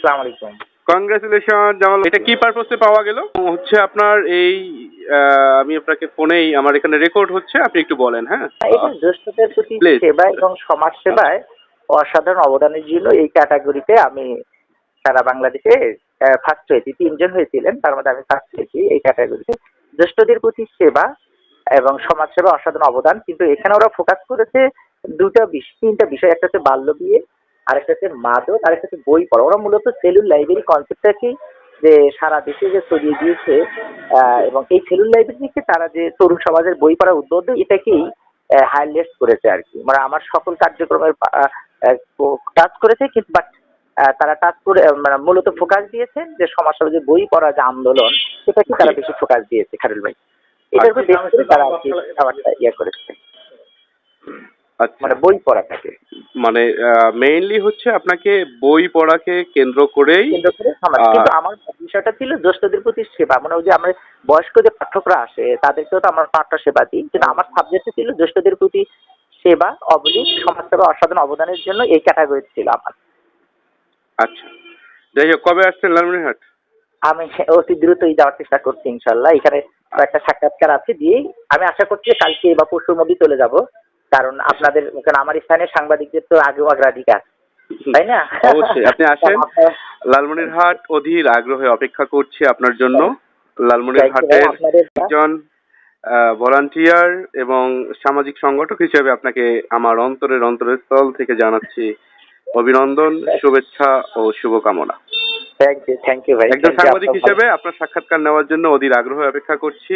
সালাম আলাইকুম। কংগ্রেচুলেশন জামাল এটা কি পারপোসে পাওয়া গেল? হচ্ছে আপনার এই আহ, আমি আপনাকে ফোনেই আমার এখানে রেকর্ড হচ্ছে আপনি একটু বলেন হ্যাঁ? এটা জ্যেষ্ঠদের প্রতি সেবা এবং সমাজ সেবায় অসাধারণ অবদানের জন্য এই ক্যাটাগরিতে আমি সারা বাংলাদেশে ফার্স্ট হয়েছি তিনজন হয়েছিলেন তার মধ্যে আমি ফার্স্ট হয়েছি এই ক্যাটাগরিতে জ্যেষ্ঠদের প্রতি সেবা এবং সমাজ সেবা অসাধারণ অবদান কিন্তু এখানে ওরা ফোকাস করেছে দুটা বিষয় তিনটা বিষয়। একটা হচ্ছে বাল্য বিয়ে আরেকটা হচ্ছে মাদক আরেকটা হচ্ছে বই পড়া। ওরা মূলত সেলুন লাইব্রেরি কনসেপ্টটাকেই যে সারা দেশে যে ছড়িয়ে দিয়েছে এবং এই সেলুন লাইব্রেরিকে তারা যে তরুণ সমাজের বই পড়ার উদ্যোগ এটাকেই হাইলাইট করেছে আর কি মানে আমার সকল কার্যক্রমের টাচ করেছে কিন্তু বাট তারা টাচ করে মানে মূলত ফোকাস দিয়েছে যে সমাজ সমাজের বই পড়া যে আন্দোলন সেটাকে তারা বেশি ফোকাস দিয়েছে খারুল ভাই। এটার উপর বেশ করে তারা আর কি খাবারটা ইয়ে করেছে। আচ্ছা। মানে বই পড়াটাকে। মানে মেইনলি হচ্ছে আপনাকে বই পড়াকে কেন্দ্র করেই কেন্দ্র করে সমাজ কিন্তু আমার বিষয়টা ছিল জ্যেষ্ঠদের প্রতি সেবা। মানে ওই যে আমরা বয়স্ক যে পাঠকরা আসে তাদেরকেও তো আমার পাঠ্য সেবা দিই। কিন্তু আমার সাবজেক্টে ছিল জ্যেষ্ঠদের প্রতি সেবা অবলিক সমাজ সেবা অসাধারণ অবদানের জন্য এই ক্যাটাগরি ছিল আমার। আচ্ছা। যাই হোক কবে আসছেন লালমনিরহাট? আমি অতি দ্রুতই যাওয়ার চেষ্টা করছি ইনশাল্লাহ এখানে কয়েকটা সাক্ষাৎকার আছে দিয়েই। আমি আশা করছি কালকে বা পরশুর মধ্যেই চলে যাব। কারণ আপনাদের কারণ আমার স্থানে সাংবাদিকদের তো আগে অগ্রাধিকার তাই না? অবশ্যই। আপনি আসেন। লালমনিরহাট অধীর আগ্রহে অপেক্ষা করছি আপনার জন্য। লালমনিরহাটের আপনাদের একজন ভলান্টিয়ার এবং সামাজিক সংগঠক হিসেবে আপনাকে আমার অন্তরের অন্তরের স্থল থেকে জানাচ্ছি অভিনন্দন শুভেচ্ছা ও শুভকামনা। থ্যাংক ইউ থ্যাংক ইউ ভাই। একজন সাংবাদিক হিসেবে আপনার সাক্ষাৎকার নেওয়ার জন্য অধীর আগ্রহে অপেক্ষা করছি।